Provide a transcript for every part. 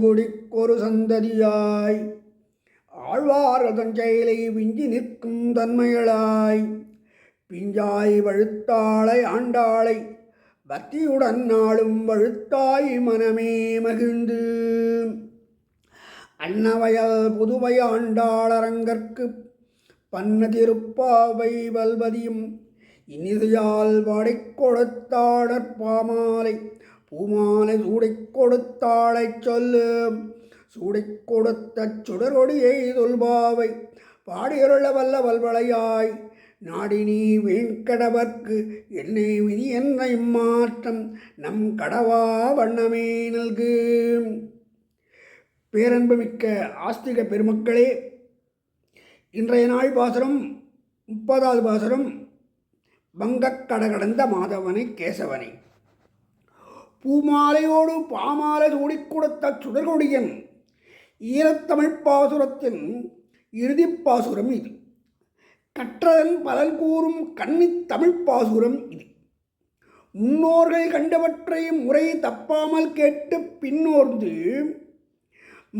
குடிக்கொரு சந்ததியாய். ஆழ்வாரதன் செயலை விஞ்சி நிற்கும் தன்மைகளாய். பிஞ்சாய் வழுத்தாளை ஆண்டாளை பக்தியுடன் நாளும் வழுத்தாய் மனமே மகிழ்ந்து. அன்னவயல் புதுவை ஆண்டாளரங்கற்கு பன்ன திருப்பாவை வல்வதியும் இனிதையால் வாடிக் கொடுத்தாடற் பாமாலை பூமானை சூடை கொடுத்தாளை சொல்லு. சூடை கொடுத்த சுடரொடியை தொல்பாவை பாடியருள வல்ல வல்வளையாய் நாடினி வேண்கடவர்க்கு என்னை விதி என்ன இம்மாற்றம்? நம் கடவா வண்ணமே நல்கு. பேரன்புமிக்க ஆஸ்திக பெருமக்களே இன்றைய நாள் பாசுரம் முப்பதாவது பாசுரம். வங்கக்கடகடந்த மாதவனை கேசவனை. பூமாலையோடு பாமாலை சூடிக் கொடுத்த சுடர்கொடியன் ஈரத்தமிழ் பாசுரத்தின் இறுதிப் பாசுரம் இது. கற்றதன் பலன் கூறும் கன்னித் தமிழ் பாசுரம் இது. முன்னோர்கள் கண்டவற்றை முறை தப்பாமல் கேட்டு பின்னோர்ந்து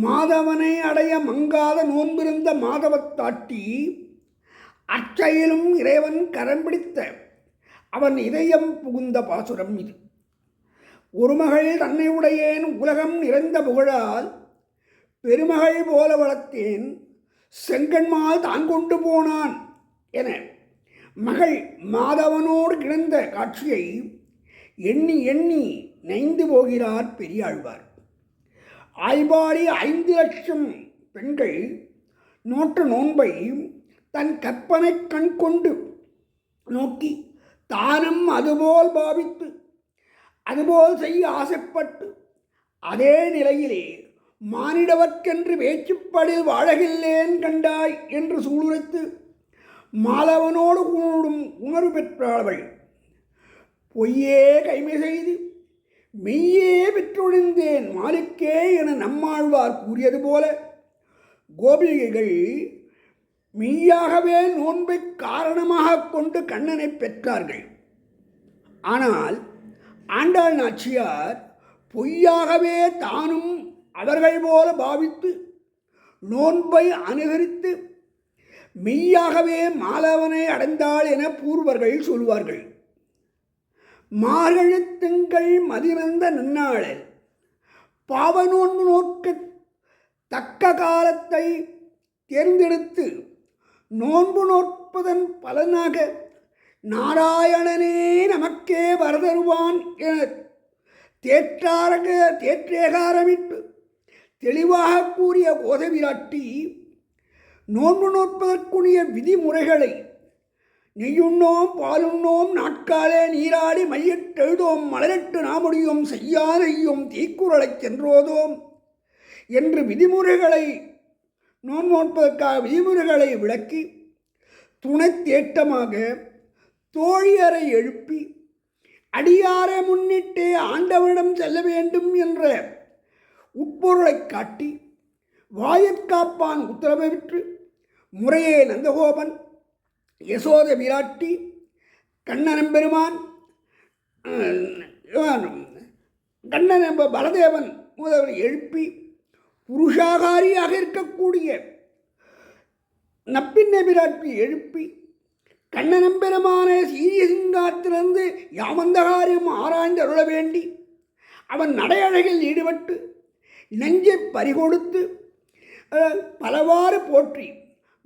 மாதவனை அடைய மங்காத நோன்பிருந்த மாதவத்தாட்டி அச்சையிலும் இறைவன் கரம் பிடித்த அவன் இதயம் புகுந்த பாசுரம் இது. ஒரு மகள் தன்னை உடையேன் உலகம் நிறைந்த புகழால் பெருமகள் போல வளர்த்தேன் செங்கன்மால் தான் கொண்டு போனான் என மகள் மாதவனோடு கிடந்த காட்சியை எண்ணி எண்ணி நைந்து போகிறார் பெரியாழ்வார். ஆய்வாரி ஐந்து லட்சம் பெண்கள் நோற்று நோன்பை தன் கற்பனை கண் கொண்டு நோக்கி தானும் அதுபோல் பாவித்து அதுபோல் செய்ய ஆசைப்பட்டு அதே நிலையிலே மானிடவர்க்கென்று வேச்சுப்படில் வாழகில்லேன் கண்டாய் என்று சூளுரைத்து மாலவனோடு கூடும் உணர்வு பெற்றாளவள். பொய்யே கைமை செய்து மெய்யே பெற்றொழிந்தேன் மாலுக்கே என நம்மாழ்வார் கூறியது போல கோபிகைகள் மெய்யாகவே நோன்பை காரணமாக கொண்டு கண்ணனை பெற்றார்கள். ஆனால் ஆண்டாள் நாச்சியார் பொய்யாகவே தானும் அவர்கள் போல பாவித்து நோன்பை அனுகரித்து மெய்யாகவே மாலவனை அடைந்தாள் என பூர்வர்கள் சொல்வார்கள். மார்கழி திங்கள் மதிவந்த நன்னாளில் பாவ நோன்பு நோக்க தக்க காலத்தை தேர்ந்தெடுத்து நோன்பு நோற்பதன் பலனாக நாராயணனே நமக்கே வரதருவான் என தேற்றாரக தேற்றேகாரமிட்டு தெளிவாக கூறிய கோதவிராட்டி நோன்பு நோற்பதற்குரிய விதிமுறைகளை நெய்யுண்ணோம் பாலுண்ணோம் நாட்காலே நீராடி மையிட்டெழுதோம் மலரிட்டு நாமுடியும் செய்யாதையும் தீக்குறளைச் சென்றோதோம் என்று விதிமுறைகளை நோன்பு நோட்பதற்காக விதிமுறைகளை விளக்கி துணைத் தேட்டமாக தோழியரை எழுப்பி அடியாரை முன்னிட்டே ஆண்டவனிடம் செல்ல வேண்டும் என்ற உட்பொருளைக் காட்டி வாயிற்காப்பான் உத்தரவிற்று முறையே நந்தகோபன் யசோத விராட்டி கண்ணனம்பெருமான் கண்ணன் என்ப பலதேவன் முதல்வர் எழுப்பி புருஷாகாரியாக இருக்கக்கூடிய நப்பின்ன விராட்டி எழுப்பி கண்ணனம்பெருமான சீரிய சிங்காத்திலிருந்து யாமந்தகாரியம் ஆராய்ந்து அருள வேண்டி அவன் நடையழகில் ஈடுபட்டு நெஞ்சை பறிகொடுத்து பலவாறு போற்றி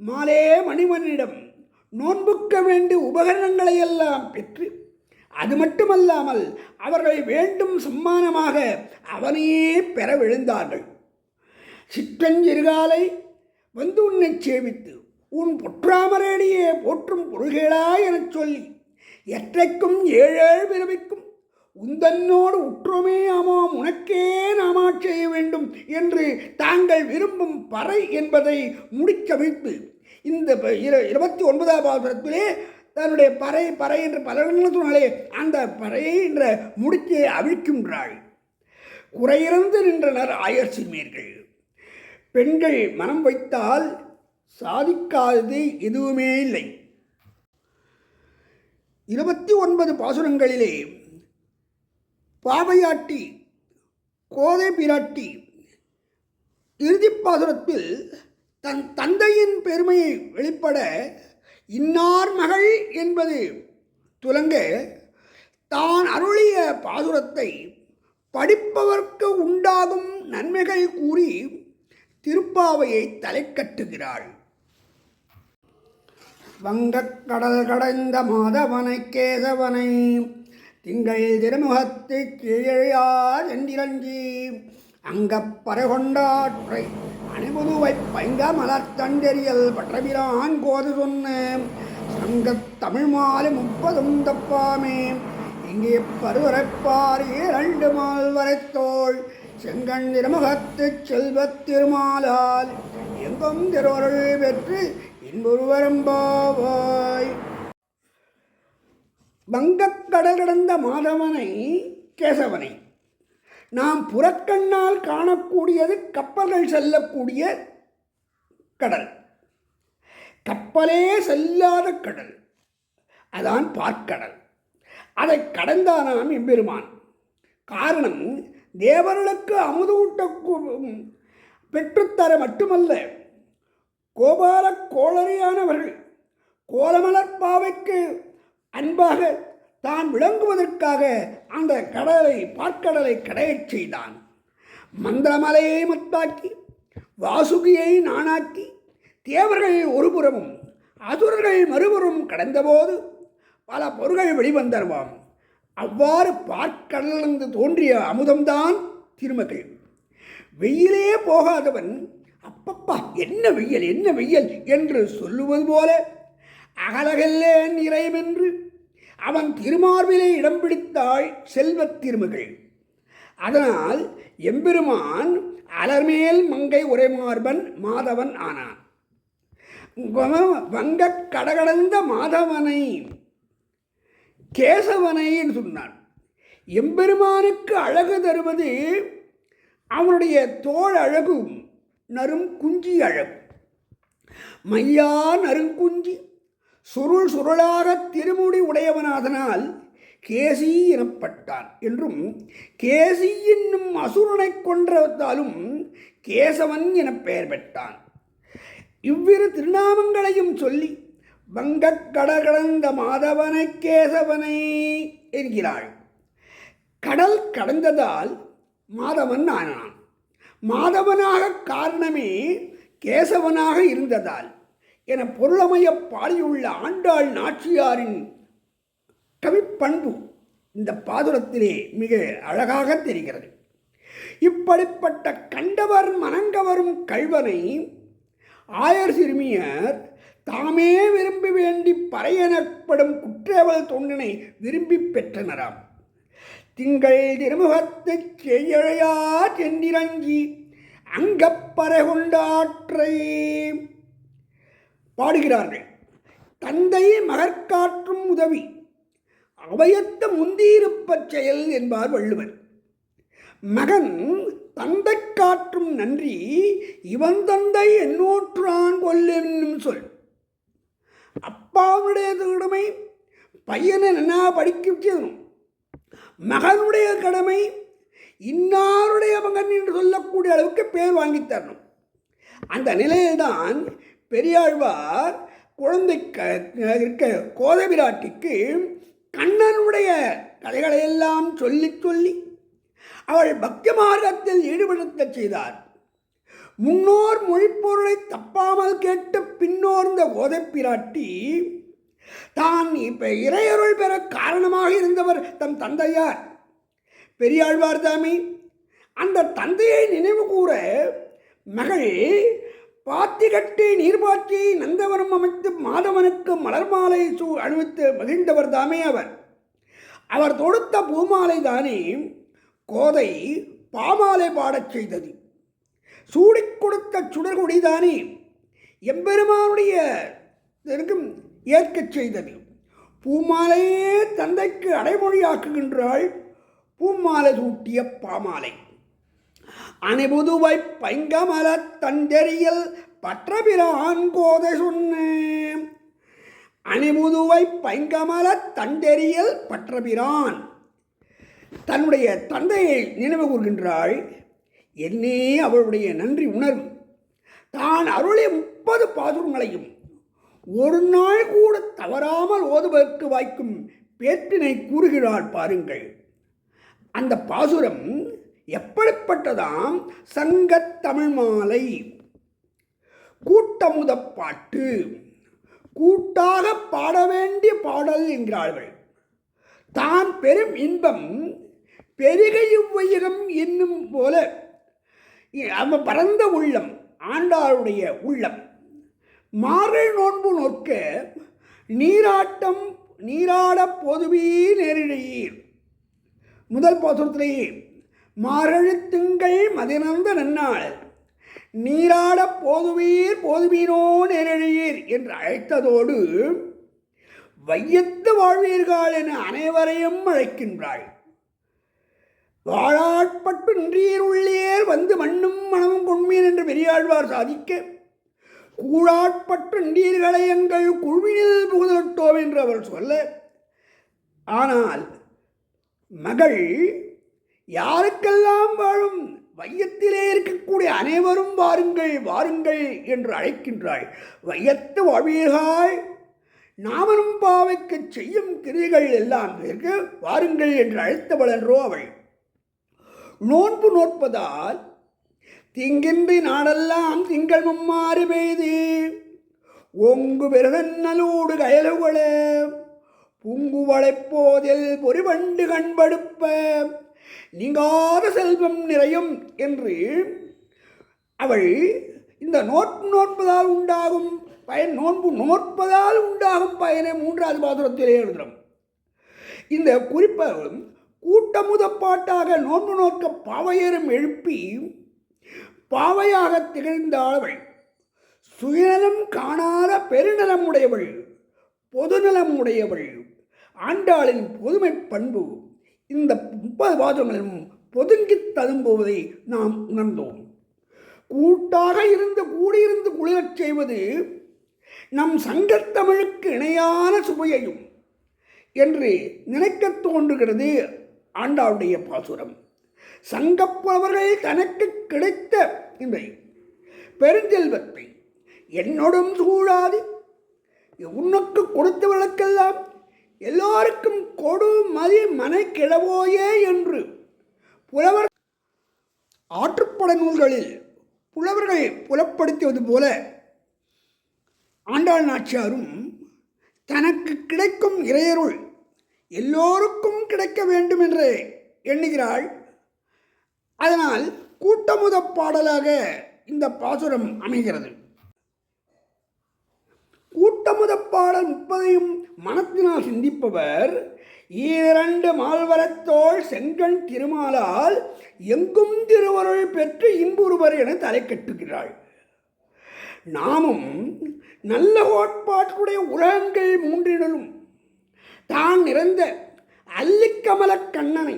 மாலே மணிமனிடம் நோன்புக்க வேண்டிய உபகரணங்களை எல்லாம் பெற்று அது மட்டுமல்லாமல் அவர்களை வேண்டும் சம்மானமாக அவனையே பெற விழுந்தார்கள். சிற்றஞ்சிறுகாலை வந்து உன்னை சேவித்து உன் பொற்றாமரேடியே போற்றும் பொருள்களா எனச் சொல்லி எற்றைக்கும் ஏழேழு பிறவிக்கும் உந்தன்னோடு உற்றோமே ஆமாம் உனக்கே நாமாட் செய்ய வேண்டும் என்று தாங்கள் விரும்பும் பறை என்பதை முடிக்கவிழ்த்து இந்த இருபத்தி ஒன்பதாம் பாசுரத்திலே தன்னுடைய பறை பறை என்று பல சொன்னாலே அந்த பறையை என்ற முடிச்சை அவிழ்க்கின்றாள். குறையிறந்து நின்றனர் ஆயர் சிறுமியர்கள் பெண்கள் மனம் வைத்தால் சாதிக்காதது எதுவுமே இல்லை. இருபத்தி ஒன்பது பாசுரங்களிலே பாவையாட்டி கோதை பிராட்டி இறுதிப்பாசுரத்தில் தன் தந்தையின் பெருமையை வெளிப்பட இன்னார் மகள் என்பது துலங்க தான் அருளிய பாசுரத்தை படிப்பவர்க்கு உண்டாகும் நன்மைகள் கூறி திருப்பாவையை தலைக்கட்டுகிறாள். வங்கக்கடல் கடைந்த மாதவனை கேசவனை திங்கள் திருமுகத்து கீழையா என்றிரஞ்சி அங்கப்பறை கொண்டாற்றை அணிபுதுவை பைங்க மலர்த்தண்டெறியல் பற்றபிரான் கோது சொன்ன சங்கத் தமிழ் மாலை முப்பதும் தப்பாமே. இங்கே பருவரைப்பார் இரண்டு மால் வரைத்தோள் செங்கண் திருமுகத்து செல்வத் திருமாலால் எங்கும் திருவருள் பெற்று இன்பொருவரம்பாவாய் வங்கக்கடல் கடந்த மாதவனை கேசவனை. நாம் புறக்கண்ணால் காணக்கூடியது கப்பல்கள் செல்லக்கூடிய கடல். கப்பலே செல்லாத கடல். அதான் பார்க்கடல். அதை கடந்தானாம் எம்பெருமான் காரணம் தேவர்களுக்கு அமுதூட்ட பெற்றுத்தர மட்டுமல்ல கோபால கோளறியானவர்கள் கோலமலர் பாவைக்கு அன்பாக தான் விளங்குவதற்காக அந்த கடலை பார்க்கடலை கடையச் செய்தான். மந்திரமலையை மத்தாக்கி வாசுகியை நானாக்கி தேவர்கள் ஒருபுறமும் அசுரர்கள் மறுபுறம் கடந்தபோது பல பொருள்கள் வெளிவந்தருவாம் அவ்வாறு பார்க்கடலிருந்து தோன்றிய அமுதம்தான் திருமகள். வெயிலே போகாதவன் அப்பப்பா என்ன வெயில் என்ன வெயில்? என்று சொல்லுவது போல அகலகல்லேன் இறைவென்று அவன் திருமார்பிலே இடம் பிடித்தாள் செல்வத் திருமகள். அதனால் எம்பெருமான் அலர்மேல் மங்கை உரைமார்பன் மாதவன் ஆனான். வங்கக் கடகடந்த மாதவனை கேசவனைன்னு சொன்னான். எம்பெருமானுக்கு அழகு தருவது அவனுடைய தோல் அழகும் நரும் குஞ்சி அழகு மையா நறுங்குஞ்சி சுருள் சுருளாக திருமுடி உடையவனாதனால் கேசி எனப்பட்டான் என்றும் கேசி என்னும் அசுரனை கொன்றதாலும் கேசவன் என பெயர் பெற்றான். இவ்விரு திருநாமங்களையும் சொல்லி வங்கக்கடகடந்த மாதவனை கேசவனை என்கிறாள். கடல் கடந்ததால் மாதவன் ஆனான். மாதவனாக காரணமே கேசவனாக இருந்ததால் என பொருளமைய பாடியுள்ள ஆண்டாள் நாச்சியாரின் கவிப்பண்பு இந்த பாதுரத்திலே மிக அழகாக தெரிகிறது. இப்படிப்பட்ட கண்டவர் மணங்கவரும் கல்வனை ஆயர் சிறுமியர் தாமே விரும்பி வேண்டி பறையெனப்படும் குற்றவல் தொண்டினை விரும்பி பெற்றனராம். திங்கள் திருமுகத்தை செய்யழையா சென்றிரங்கி அங்கப்பறை கொண்டாற்றை பாடுகிறார்கள் தந்தை மகற்காற்றும் உதவி அவையத்த முந்தியிருப்பச் செயல் என்பார் வள்ளுவர். மகன் தந்தை காற்றும் நன்றி இவன் தந்தை என்னோற்றான் கொல்லென்னும் சொல். அப்பாவுடைய கடமை பையனை நல்லா படிக்க செய்யணும் மகனுடைய கடமை இன்னாருடைய மகன் என்று சொல்லக்கூடிய அளவுக்கு பேர் வாங்கி தரணும். அந்த நிலையில்தான் பெரியாழ்வார் குழந்தை இருக்க கோதை விராட்டிக்கு கண்ணனுடைய கதைகளையெல்லாம் சொல்லி சொல்லி அவள் பக்தி மார்க்கத்தில் ஈடுபடுத்தச் செய்தார். முன்னோர் மொழிப்பொருளை தப்பாமல் கேட்டு பின்னோர்ந்த கோதை பிராட்டி தான் இப்ப இறையருள் பெற காரணமாக இருந்தவர் தம் தந்தையார். பெரியாழ்வார் தாமி அந்த தந்தையை நினைவு கூற மகள் பாத்தி கட்டி நீர்பாய்ச்சி நந்தவனம் அமைத்து மாதவனுக்கு மலர் மாலை சூ அணிவித்து மகிழ்ந்தவர் தாமே அவர். அவர் தொடுத்த பூமாலை தானே கோதை பாமாலை பாடச் செய்தது. சூடிக் கொடுத்த சுடர்குடிதானே? எம்பெருமானுடைய ஏற்கச் செய்தது. பூமாலையே தந்தைக்கு அடைமொழியாக்குகின்றாள். பூமாலை சூட்டிய பாமாலை. அணிபுதுவை பைங்கமல தண்டெறியல் பற்றபிரான் கோதை சொன்னேன். அணிமுதுவை பைங்கமல தண்டெறியல் பற்றபிரான். தன்னுடைய தந்தையை நினைவு கூர்கின்றாள். என்னே அவளுடைய நன்றி உணர்வு. தான் அருளிய முப்பது பாசுரங்களையும். ஒரு நாள் கூட தவறாமல் ஓதுவதற்கு வாய்க்கும் பேற்றினை கூறுகிறாள் பாருங்கள். அந்த பாசுரம் எப்படிப்பட்டதாம்? சங்கத்தமிழ் மாலை. கூட்டமுத பாட்டு. கூட்டாக பாட வேண்டிய பாடல் என்கிறார்கள். தான் பெரும் இன்பம் பெருக என்னும் போல. அவன் பரந்த உள்ளம் ஆண்டாளுடைய உள்ளம். மாறல் நோன்பு நோக்க நீராட்டம் நீராடப் பொதுவே நேரிடையீர் முதல் பாசுரத்திலேயே மாரழுத்துங்கள் மதினந்த நன்னாள் நீராடப் போதுவீர் போதுவீரோ நேரழியீர் என்று அழைத்ததோடு வையத்து வாழ்வீர்கள் என அனைவரையும் அழைக்கின்றாள். வாழாட்பட்டு நின்றீர் வந்து மண்ணும் மனமும் கொண்மீன் என்று பெரியாழ்வார் சாதிக்க. கூழாட்பட்டு நீர்களை எங்கள் குழுவினில் புகுதட்டோம் என்று அவர் சொல்ல. ஆனால் மகள் யாருக்கெல்லாம் வாழும் வையத்திலே இருக்கக்கூடிய அனைவரும் வாருங்கள் வாருங்கள் என்று அழைக்கின்றாள். வையத்து வாழ்வீர்கள் நாமனும் பாவைக்கு செய்யும் கிரிகள் எல்லாம் இருக்கு வாருங்கள் என்று அழைத்தவள் என்றோ அவள். நோன்பு நோட்பதால் திங்கின்றி நாடெல்லாம் திங்கள் மும்மாறு பெய்து. ஒங்கு பெருகன்னலோடு கயலுகள பூங்குவளைப்போதில் பொறிவண்டு கண்படுப்ப நீங்காத செல்வம் நிறையும் என்று அவள் இந்த நோட்பு நோட்பதால் உண்டாகும் பயன் நோன்பு நோற்பதால் உண்டாகும் பயனை மூன்றாவது பாசுரத்திலே எழுதுகிறோம் இந்த குறிப்பை கூட்டமுதப்பாட்டாக நோன்பு நோக்க பாவையரும் எழுப்பி பாவையாக திகழ்ந்தாளவள் சுயநலம் காணாத பெருநலம் உடையவள். பொதுநலம் உடையவள். ஆண்டாளின் பொதுமை பண்பு. இந்த முப்பது பாதங்களும் பொதுங்கி ததும்புவதை நாம் உணர்ந்தோம். கூட்டாக இருந்து கூடியிருந்து குளிரச் செய்வது நம் சங்கத்தமிழுக்கு இணையான சுவையையும் என்று நினைக்கத் தோன்றுகிறது. ஆண்டாளுடைய பாசுரம். சங்கப்புலவர்கள் தனக்கு கிடைத்த இந்த பெருஞ்செல்வத்தை என்னோடும் சூழாது. உனக்கு கொடுத்தவர்களுக்கெல்லாம் எல்லோருக்கும் கொடு மதி மனை கிழவோயே என்று புலவர் ஆற்றுப்பட நூல்களில் புலவர்களை புலப்படுத்தியது போல ஆண்டாள் நாச்சியாரும் தனக்கு கிடைக்கும் இறையருள் எல்லோருக்கும் கிடைக்க வேண்டும் என்று எண்ணுகிறாள். அதனால் கூட்டமுத பாடலாக இந்த பாசுரம் அமைகிறது. கூட்டமுத பாடல் முப்பதையும் மனத்தினால் சிந்திப்பவர் ஈரண்டு மால்வரத்தோள் செங்கண் திருமாலால் எங்கும் திருவருள் பெற்று இன்புறுவர் என தலை கட்டுகிறாள். நாமும் நல்ல கோட்பாட்டுடைய உலகங்கள் மூன்றினலும் தான் நிறைந்த அல்லிக்கமலக் கண்ணனை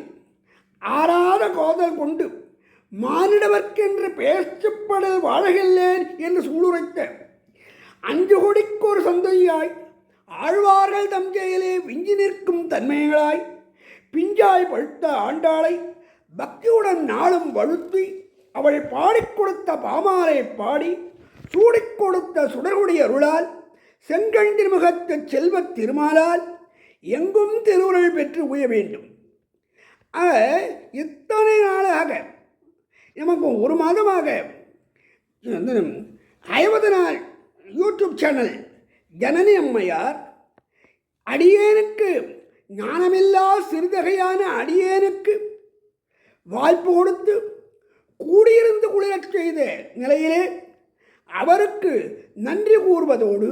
ஆறாத கோதல் கொண்டு மானிடவர்க்கென்று பேச்சுப்படல் வாழகில்லேன் என்று சூளுரைத்த அஞ்சு கொடிக்கு ஒரு சந்தையாய் ஆழ்வார்கள் தம் செயலே விஞ்சி நிற்கும் தன்மைகளாய் பிஞ்சாய் பழுத்த ஆண்டாளை பக்தியுடன் நாளும் வழுத்தி அவள் பாடிக் கொடுத்த பாமாலை பாடி சூடிக் கொடுத்த சுடர்குடி அருளால் செங்கண் திருமுகத்து செல்வத் திருமாலால் எங்கும் திருவுருள் பெற்று உய வேண்டும். ஆக இத்தனை நாளாக நமக்கு ஒரு மாதமாக ஐம்பது நாள் யூடியூப் சேனல் ஜனனி அம்மையார் அடியேனுக்கு ஞானமில்லா சிறுதகையான அடியேனுக்கு வாய்ப்பு கொடுத்து கூடியிருந்து குளிரச் செய்த நிலையிலே அவருக்கு நன்றி கூறுவதோடு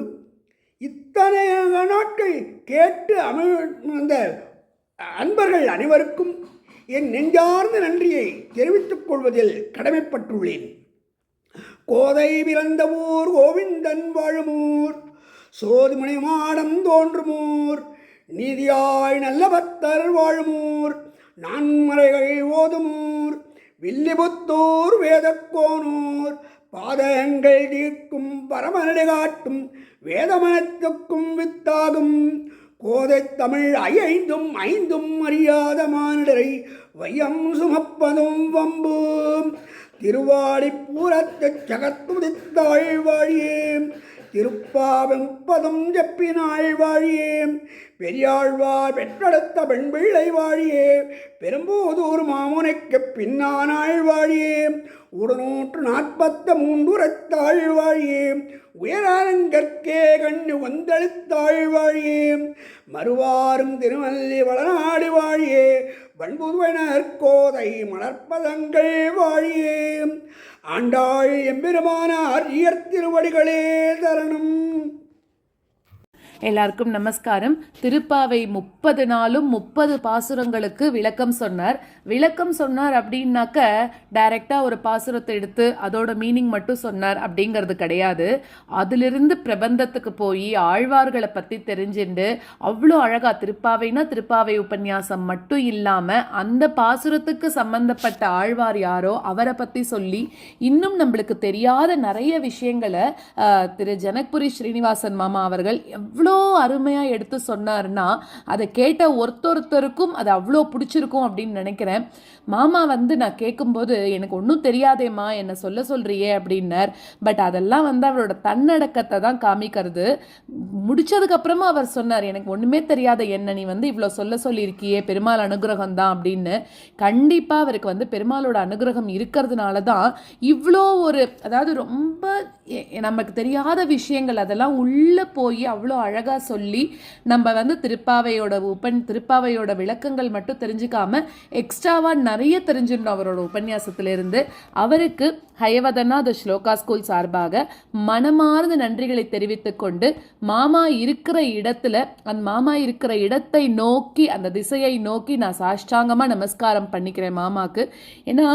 இத்தனை நாட்கள் கேட்டு அமைந்த அன்பர்கள் அனைவருக்கும் என் நெஞ்சார்ந்த நன்றியை தெரிவித்துக் கொள்வதில் கடமைப்பட்டுள்ளேன். கோதை பிறந்த ஊர் கோவிந்தன் வாழுமூர் சோதிமணி மாடம் தோன்றுமூர் நீதியாய் நல்ல பக்தர் வாழுமூர் நான்மறைகள் ஓதுமூர் வில்லிபுத்தூர் வேதக்கோனூர் பாதகங்கள் தீர்க்கும் பரமநடை காட்டும் வேதமனத்துக்கும் வித்தாகும். கோதை தமிழ் ஐந்தும் ஐந்தும் அறியாத மானிடரை வையம் சுமப்பதும் வம்பும் திருவாடி பூரத்து ஜகத்துதித்தாள் வாழியே. திருப்பாவெம்பதும் ஜப்பினாள் வாழியே. பெரியாழ்வார் பெற்றெடுத்த பெண் பிள்ளை வாழியே. பெரும்போதூர் மாமுனைக்கு பின்னானாள் வாழியே. உடனூற்று நாற்பத்த மூன்றுரத்தாள் வாழியே. உயரங்கற்கே கண்ணு வந்தளித்தாள் வாழியே. மறுவாரும் திருமல்லி வளநாடு வாழியே. வன்புதுவனர் கோதை வாழியே. ஆண்டாள் எம்பெருமானார் இயற் திருவடிகளே தரணும். எல்லாருக்கும் நமஸ்காரம். திருப்பாவை முப்பது நாளும் முப்பது பாசுரங்களுக்கு விளக்கம் சொன்னார். விளக்கம் சொன்னார் அப்படின்னாக்க டைரக்டா ஒரு பாசுரத்தை எடுத்து அதோட மீனிங் மட்டும் சொன்னார் அப்படிங்கிறது கிடையாது. அதிலிருந்து பிரபந்தத்துக்கு போய் ஆழ்வார்களை பத்தி தெரிஞ்சுண்டு அவ்வளோ அழகா திருப்பாவைனா திருப்பாவை உபன்யாசம் மட்டும் இல்லாம அந்த பாசுரத்துக்கு சம்பந்தப்பட்ட ஆழ்வார் யாரோ அவரை பத்தி சொல்லி இன்னும் நம்மளுக்கு தெரியாத நிறைய விஷயங்களை திரு ஜனக்புரி ஸ்ரீனிவாசன் மாமா அவர்கள் எவ்வளோ அருமையாக எடுத்து சொன்னார்னா அதை கேட்ட ஒருத்தொருத்தருக்கும் அது அவ்வளோ பிடிச்சிருக்கும் அப்படின்னு நினைக்கிறேன். மாமா வந்து நான் கேட்கும்போது எனக்கு ஒன்றும் தெரியாதேம்மா என்னை சொல்ல சொல்கிறியே அப்படின்னார். பட் அதெல்லாம் வந்து அவரோட தன்னடக்கத்தை தான் காமிக்கிறது. முடிச்சதுக்கப்புறமா அவர் சொன்னார் எனக்கு ஒன்றுமே தெரியாத என்ன நீ வந்து இவ்வளோ சொல்ல சொல்லியிருக்கியே பெருமாள் அனுகிரகம் தான் அப்படின்னு. கண்டிப்பாக அவருக்கு வந்து பெருமாளோட அனுகிரகம் இருக்கிறதுனால தான் இவ்வளோ ஒரு அதாவது ரொம்ப நமக்கு தெரியாத விஷயங்கள் அதெல்லாம் உள்ளே போய் அவ்வளோ அழகாக சொல்லி நம்ம வந்து திருப்பாவையோட உபன் திருப்பாவையோட விளக்கங்கள் மட்டும் தெரிஞ்சுக்காம எக்ஸ்ட்ராவாக நிறைய தெரிஞ்சிடணும் அவரோட உபன்யாசத்திலிருந்து. அவருக்கு ஹயவதனா த ஸ்லோகா ஸ்கூல் சார்பாக மனமார்ந்த நன்றிகளை தெரிவித்துக் கொண்டு மாமா இருக்கிற இடத்துல அந்த மாமா இருக்கிற இடத்தை நோக்கி அந்த திசையை நோக்கி நான் சாஷ்டாங்கமாக நமஸ்காரம் பண்ணிக்கிறேன் மாமாக்கு. ஏன்னா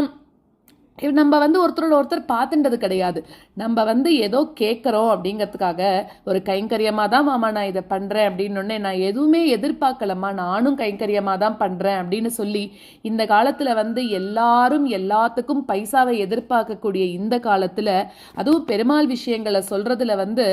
நம்ம வந்து ஒருத்தரோட ஒருத்தர் பார்த்துன்றது கிடையாது. நம்ம வந்து ஏதோ கேட்குறோம் அப்படிங்கிறதுக்காக ஒரு கைங்கரியமாக தான் மாமா நான் இதை பண்ணுறேன் அப்படின்னு நான் எதுவுமே எதிர்பார்க்கலம்மா. நானும் கைங்கரியமாக தான் பண்ணுறேன் அப்படின்னு சொல்லி இந்த காலத்தில் வந்து எல்லாரும் எல்லாத்துக்கும் பைசாவை எதிர்பார்க்கக்கூடிய இந்த காலத்தில் அதுவும் பெருமாள் விஷயங்களை சொல்கிறதுல வந்து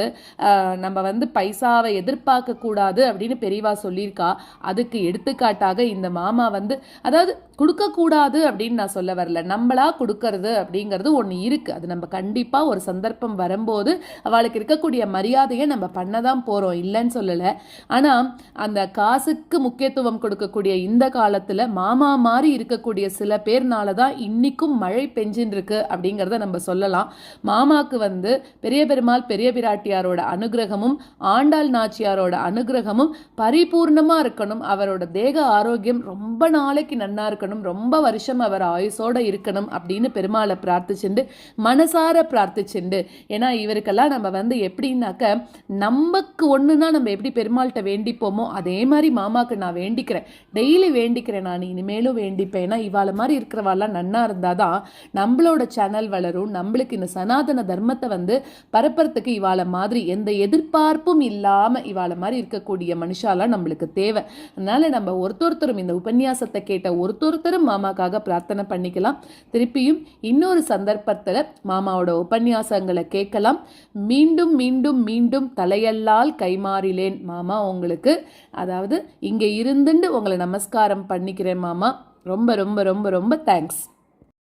நம்ம வந்து பைசாவை எதிர்பார்க்கக்கூடாது அப்படின்னு பெரியவா சொல்லியிருக்கா. அதுக்கு எடுத்துக்காட்டாக இந்த மாமா வந்து அதாவது கொடுக்கக்கூடாது அப்படின்னு நான் சொல்ல வரல. நம்மளா கொடுக்கறது அப்படிங்கிறது ஒன்று இருக்குது அது நம்ம கண்டிப்பாக ஒரு சந்தர்ப்பம் வரும்போது அவளுக்கு இருக்கக்கூடிய மரியாதையை நம்ம பண்ண தான் போகிறோம் இல்லைன்னு சொல்லலை. ஆனால் அந்த காசுக்கு முக்கியத்துவம் கொடுக்கக்கூடிய இந்த காலத்தில் மாமா மாதிரி இருக்கக்கூடிய சில பேர்னால தான் இன்றைக்கும் மழை பெஞ்சின்னு இருக்கு அப்படிங்கிறத நம்ம சொல்லலாம். மாமாக்கு வந்து பெரிய பெருமாள் பெரிய பிராட்டியாரோட அனுகிரகமும் ஆண்டாள் நாச்சியாரோட அனுகிரகமும் பரிபூர்ணமாக இருக்கணும். அவரோட தேக ஆரோக்கியம் ரொம்ப நாளைக்கு நன்னா இருக்கணும். ரொம்ப வருஷம் அவர் ஆயுசோட இருக்கணும் அப்படின்னு பெருமாளை பிரார்த்திச்சுண்டு மனசார பிரார்த்திச்சுண்டு. ஏன்னா இவருக்கெல்லாம் நம்ம வந்து எப்படின்னாக்க நமக்கு ஒன்றுனா நம்ம எப்படி பெருமாள்கிட்ட வேண்டிப்போமோ அதே மாதிரி மாமாவுக்கு நான் வேண்டிக்கிறேன். டெய்லி வேண்டிக்கிறேன் நான் இனிமேலும் வேண்டிப்பேன். ஏன்னா இவாள மாதிரி இருக்கிறவாள்லாம் நன்னா இருந்தாதான் நம்மளோட சேனல் வளரும். நம்மளுக்கு இந்த சனாதன தர்மத்தை வந்து பரப்புறதுக்கு இவாள மாதிரி எந்த எதிர்பார்ப்பும் இல்லாமல் இவாள மாதிரி இருக்கக்கூடிய மனுஷாலாம் நம்மளுக்கு தேவை. அதனால நம்ம ஒருத்தொருத்தரும் இந்த உபன்யாசத்தை கேட்ட ஒருத்தொருத்தரும் மாமாக்காக பிரார்த்தனை பண்ணிக்கலாம். திருப்பியும் இன்னொரு சந்தர்ப்பத்துல மாமாவோட உபன்யாசங்களை கேட்கலாம். மீண்டும் மீண்டும் மீண்டும் தலையல்லால் கைமாறிலேன் மாமா உங்களுக்கு. அதாவது இங்கே இருந்துண்டு உங்களை நமஸ்காரம் பண்ணிக்கிறேன் மாமா. ரொம்ப ரொம்ப ரொம்ப ரொம்ப தேங்க்ஸ்